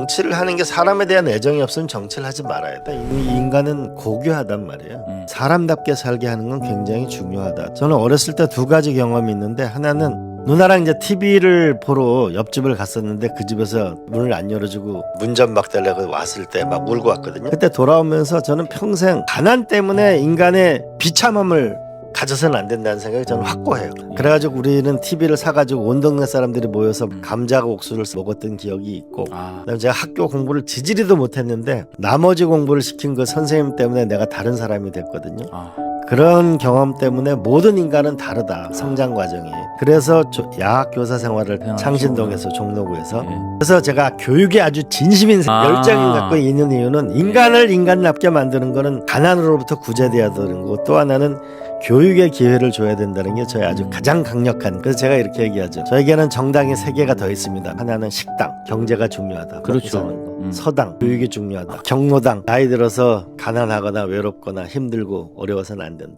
정치를 하는 게 사람에 대한 애정이 없으면 정치를 하지 말아야 돼. 이 인간은 고귀하단 말이에요. 음. 사람답게 살게 하는 건 굉장히 중요하다. 저는 어렸을 때 두 가지 경험이 있는데 하나는 누나랑 이제 TV를 보러 옆집을 갔었는데 그 집에서 문을 안 열어주고 문전 박 달래고 왔을 때 막 울고 왔거든요. 그때 돌아오면서 저는 평생 가난 때문에 인간의 비참함을 가져서는 안 된다는 생각이 저는 확고해요. 그래가지고 우리는 TV를 사가지고 온 동네 사람들이 모여서 감자가 옥수를 먹었던 기억이 있고 아, 그다음에 제가 학교 공부를 지지리도 못했는데 나머지 공부를 시킨 그 선생님 때문에 내가 다른 사람이 됐거든요. 아, 그런 경험 때문에 모든 인간은 다르다 성장 과정이. 그래서 조- 야학 교사 생활을 대단하시구나. 창신동에서 종로구에서 예. 그래서 제가 교육에 아주 진심인 아. 열정을 갖고 있는 이유는 인간을 인간답게 만드는 거는 가난으로부터 구제돼야 되는 거고 또 하나는 교육의 기회를 줘야 된다는 게 저의 아주 음. 가장 강력한 그래서 제가 이렇게 얘기하죠 저에게는 정당이 세 개가 더 있습니다 하나는 식당 경제가 중요하다 그렇죠. 사는 거. 음. 서당 교육이 중요하다 경로당 나이 들어서 가난하거나 외롭거나 힘들고 어려워서는 안 된다